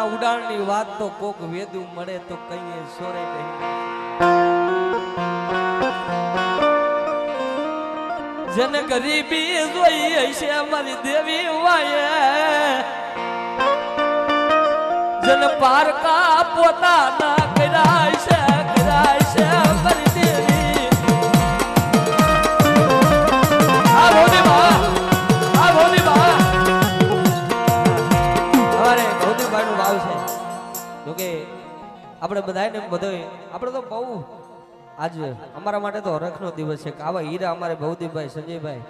એના ઉડાણની વાત તો કોક વેદું મળે તો કહીએ, સોરે જેને ગરીબી જોઈ હશે અમારી દેવી વાયે. જેને પારકા પોતાના કરાય છે કરાય છે. બધો આપણે તો બહુ આજે અમારા માટે તો હરખનો દિવસ છે કે આવા હીરા અમારે ભૌતિકભાઈ, સંજયભાઈ,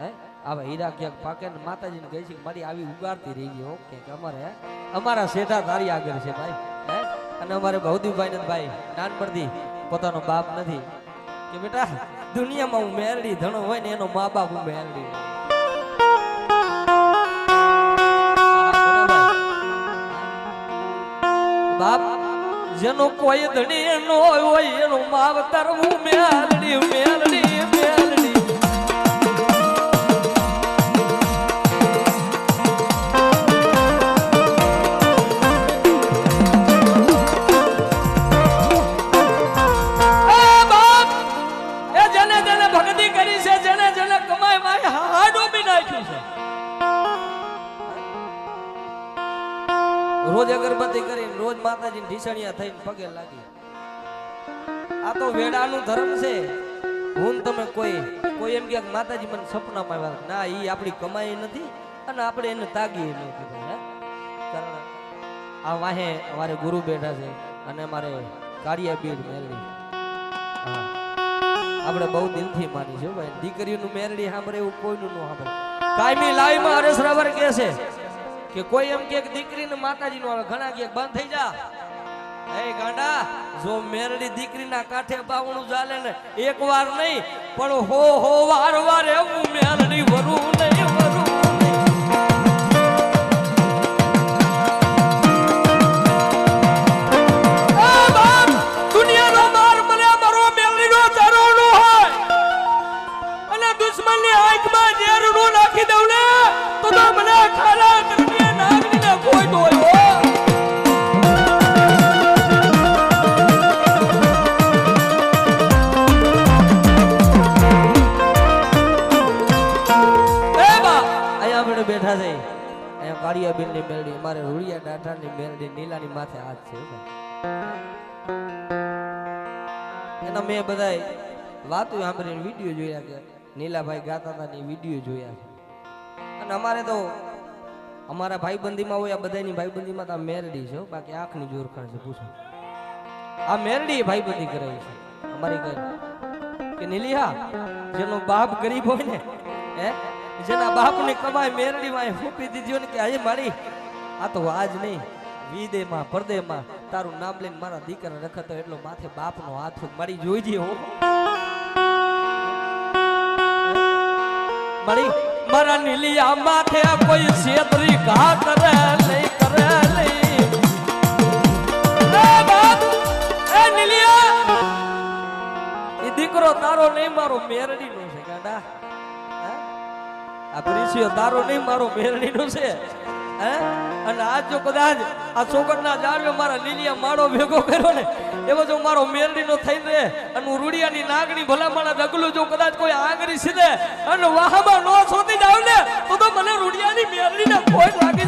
હે? આવા હીરા ક્યાંક પાકે ને માતાજીને કહે છે મારી આવી ઉગાડતી રહી ગઈ ઓકે કે અમારે? અમારા શેઠા તારી આગળ છે ભાઈ, હે? અને અમારે ભૌતિકભાઈ ને ભાઈ, નાનપણથી પોતાનો બાપ નથી. કે બેટા, દુનિયામાં હું મેરડી ધણો હોય ને એનો મા બાપ હું મેરડી બાપ જેનો કોઈ ધણી નો હોય એનું માવતર હું મેલડી મેલડી રોજ અગરબત્તી કરીને રોજ માતાજી ઢીસણિયા થઈને પગે લાગી. આ તો વેડાનું ધર્મ છે. હું તમે કોઈ કોઈ એમ કે માતાજી મને સપનામાં આવ્યા ના એ આપણી કમાઈ નથી અને આપણે એને તાગી નથી કારણ આ વાહે અમારે ગુરુ બેઠા છે અને અમારે કાળિયા બીડ મેલડી હા. આપણે બહુ દિલથી માની છે ભાઈ. દીકરીનું મેરડી સાંભળે એવું કોઈનું ન સાંભળે. કાયમી લાઈમાં હરેશ રાવર કહે છે કે કોઈ એમ કે દીકરીને માતાજીનું આવે ઘણા કે બંધ થઈ જા જો મેરડી દીકરીના કાંઠે બાવણું ચાલે ને એક વાર નહીં પણ હો હો વાર વાર એવું મેરડી વરું નહીં વરું નહીં. એ બાપ, દુનિયાનો માર મને મારો મેલડીનો ચરણો હોય અને દુશ્મનની આંખમાં ઝેરનું નાખી દઉં ને મને ખાલા કાળિયા બેનની મેલડી, મારે રૂડિયા ડાઠા ની મેલડી નીલાની માથે હાથ છે. એના મેં બધાય વાતો સાંભળીને વીડિયો જોયા કે નીલાભાઈ ગાતા હતા ની વીડિયો જોયા છે. અને અમારે તો અમારા ભાઈબંધીમાં હોય, આ બધાની ભાઈબંધીમાં તો આ મેરડી છે બાકી આંખની જોરખાણ છે, પૂછો. આ મેરડી ભાઈબંધી કરાવી છે. અમારી ઘર. કે નીલિયા જેનો બાપ ગરીબ હોય ને, હે? જેના બાપની કમાઈ મેરડીમાં ફૂંકી દીધી ને કે હે મારી, આ તો આજ નહીં. વિદેમાં, પરદેમાં તારું નામ લઈને મારા દીકરા રખતો એટલો માથે બાપનો હાથ મારી જોઈજે હો. મારી, મારા નીલિયા માથે કોઈ છેતરી ઘા કરે લઈ કરે લઈ એ દીકરો તારો નહીં, મારો મેરડીનો છે ગાંડા? આ પ્રિસિયો તારો આજ જો કદાચ આ ચોકટના ઝાડવે મારા લીલિયા માળો ભેગો કર્યો ને, એવો જો મારો મેરડીનો થઈ રહે અને હું રૂડિયાની નાગણી ભલા મારા ડગલું જો કદાચ કોઈ આંગળી સીધે અને વાહમાં નો શોધી જાવ ને, તો તો મને રૂડિયાની મેરડીને કોઈ લાગી.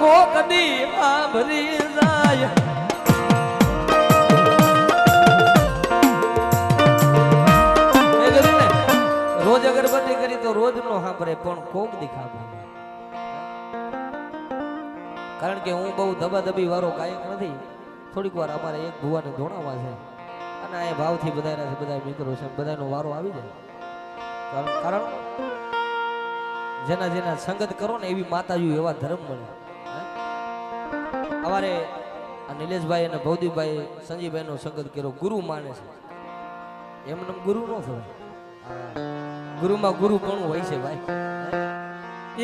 કોક દી સાંભળી જાય. રોજ અગરબત્તી કરી તો રોજ નો સાંભળે, પણ કોક દી કારણ કે હું બહુ દબાદબી વાળો ગાયક નથી. થોડીક વાર અમારે એક ભુવાને ધોણાવા છે. અને આ ભાવથી બધાના છે, બધા મિત્રો છે, બધાનો વારો આવી જાય. કારણ જેના જેના સંગત કરો ને એવી માતાજી એવા ધર્મ મળે? અમારે નિલેશભાઈ અને ભૌદીભાઈ સંજીભાઈનો સંગત કર્યો. ગુરુ માને છે. એમને ગુરુ ન થવાય ગુરુમાં ગુરુ પણ હોય છે ભાઈ.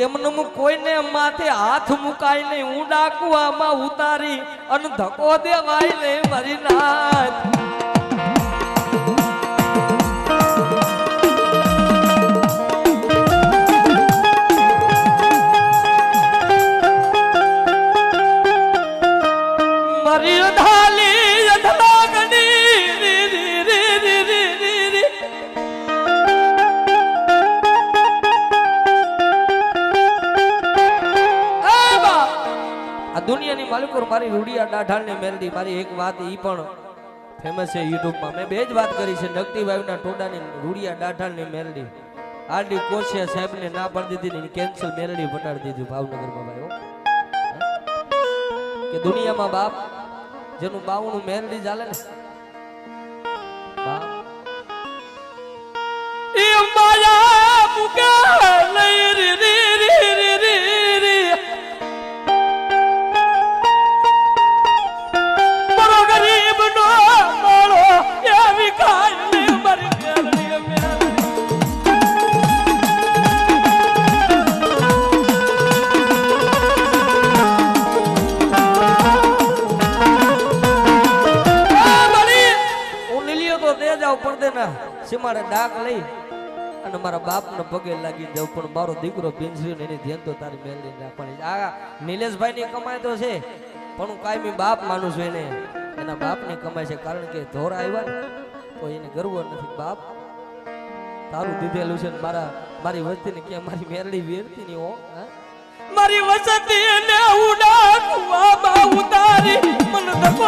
એમનું કોઈને માથે હાથ મુકાય નહીં. હું ડાકુઆમાં ઉતારી અને ધકો દેવાય નહીં, મારી નાથ. દુનિયાની મારી રૂડિયા ડાઢાળની મેલડી મારી એક વાત એ પણ ફેમસ છે યુટ્યુબમાં. મેં બે જ વાત કરી છે. નકટી ટોડાની રૂડિયા દાઢાળની મેલડી આરડી કોશિયા સાહેબને ના પાડી દીધી ને કેન્સલ મેલડી પટાડી દીધું ભાવનગરમાં ભાઈ કે દુનિયામાં બાપ જેનું બાવણું મેલડી ચાલે ને. બાપ. એ માયા મુકા જાવ પડદેના સીમાડે ડાક લઈ અને મારા બાપને પગે લાગી જાવ. પણ મારો દીકરો પિંજરી એની ધ્યાન તો તારી મેળવી રાખવાની. આ નિલેશભાઈ ની કમાઈ તો છે, પણ હું કાયમી બાપ માનું છું એને. એના બાપની કમાઈ છે કારણ કે ધોરા આવ્યા તો એને ગર્વ નથી. બાપ તારું દીધેલું છે મારા, મારી વસ્તીને કે મારી મેરડી વેરતી ની હો મારી વસતી ને ઉડાડવામાં ઉતારી, મન ધકો